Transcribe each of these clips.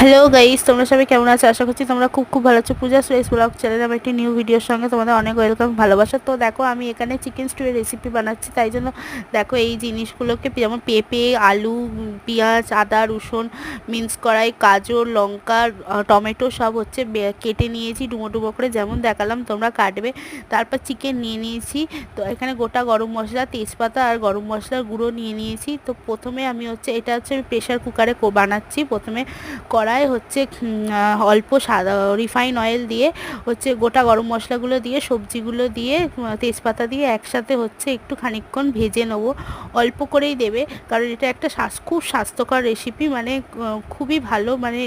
Hello guys তোমরা সবাই কেমন আছো? আশা করছি তোমরা খুব খুব ভালো আছো। পূজা সুরেশ ব্লগ চ্যানেলে আমার একটি নিউ ভিডিওর সঙ্গে তোমাদের অনেক ওয়েলকাম ভালোবাসা। তো দেখো, আমি এখানে চিকেন স্টুয়ের রেসিপি বানাচ্ছি। তাই জন্য দেখো, এই জিনিসগুলোকে যেমন পেঁপে, আলু পেঁয়াজ, আদা, রসুন মিন্স কড়াই, গাজর, লঙ্কা টমেটো সব হচ্ছে কেটে নিয়েছি, ডুমো ডুমো করে। যেমন দেখালাম, তোমরা কাটবে। তারপর চিকেন নিয়ে নিয়েছি। তো এখানে গোটা গরম মশলা, তেজপাতা আর গরম মশলার গুঁড়ো নিয়ে নিয়েছি। তো প্রথমে আমি হচ্ছে, এটা হচ্ছে প্রেশার কুকারে বানাচ্ছি। প্রথমে কড়াই হচ্ছে অল্প সাদা রিফাইন অয়েল দিয়ে হচ্ছে গোটা গরম মশলাগুলো দিয়ে, সবজিগুলো দিয়ে তেজপাতা দিয়ে একসাথে হচ্ছে একটু খানিকক্ষণ ভেজে নেব। অল্প করেই দেবে, কারণ এটা একটা খুব স্বাস্থ্যকর রেসিপি মানে খুবই ভালো মানে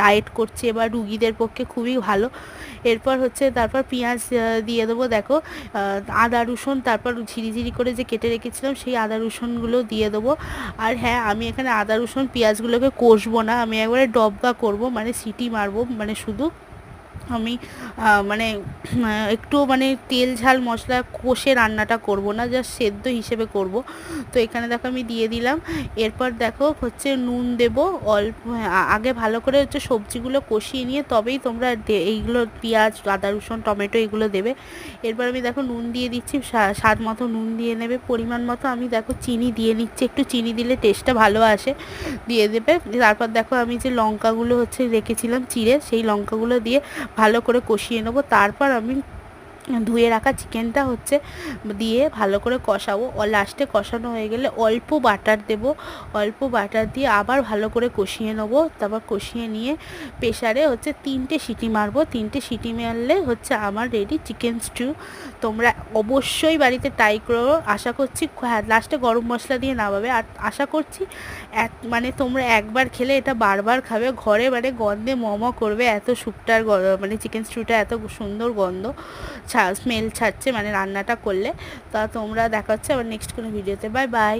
ডায়েট করছে বা রুগীদের পক্ষে খুবই ভালো। এরপর হচ্ছে তারপর পেঁয়াজ দিয়ে দেবো, দেখো আদা, রসুন, তারপর ঝিরিঝিরি করে যে কেটে রেখেছিলাম, সেই আদা, রসুনগুলো দিয়ে দেবো। আর হ্যাঁ আমি এখানে আদা, রসুন, পেঁয়াজগুলোকে কষবো না, আমি একবারে ডবকা করব মানে সিটি মারবো মানে শুধু আমি মানে একটু মানে তেল, ঝাল, মশলা কষে রান্নাটা করব না জাস্ট সেদ্ধ হিসেবে করব। তো এখানে দেখো আমি দিয়ে দিলাম। এরপর দেখো হচ্ছে নুন দেব, অল্প আগে ভালো করে হচ্ছে সবজিগুলো কষিয়ে নিয়ে তবেই তোমরা এইগুলো পেঁয়াজ, আদা, রসুন, টমেটো এগুলো দেবে। এরপর আমি দেখো নুন দিয়ে দিচ্ছি স্বা- স্বাদ মতো নুন দিয়ে নেবে। পরিমাণ মতো আমি দেখো চিনি দিয়ে নিচ্ছি, একটু চিনি দিলে টেস্টটা ভালো আসে, দিয়ে দেবে। তারপর দেখো আমি যে লঙ্কাগুলো হচ্ছে রেখেছিলাম চিড়ে, সেই লঙ্কাগুলো দিয়ে ভালো করে কষিয়ে নেব। তারপর আমি ধুয়ে রাখা চিকেনটা হচ্ছে দিয়ে ভালো করে কষাবো। লাস্টে কষানো হয়ে গেলে অল্প বাটার দেব। অল্প বাটার দিয়ে আবার ভালো করে কষিয়ে নেব। তারপর কষিয়ে নিয়ে প্রেশারে হচ্ছে তিনটে সিটি মারবো। তিনটে সিটি মারলে হচ্ছে আমার রেডি চিকেন স্টু তোমরা অবশ্যই বাড়িতে ট্রাই করো। আশা করছি হ্যাঁ লাস্টে গরম মশলা দিয়ে নামাবে। আর আশা করছি এক মানে তোমরা একবার খেলে এটা বারবার খাবে। ঘরে মানে গন্ধে মম করবে। এত স্যুপটার মানে চিকেন স্টুটা এত সুন্দর গন্ধ। স্মেল ছাড়ছে মানে রান্নাটা করলে। তা তোমরা দেখাচ্ছে আবার নেক্সট কোনো ভিডিওতে বাই বাই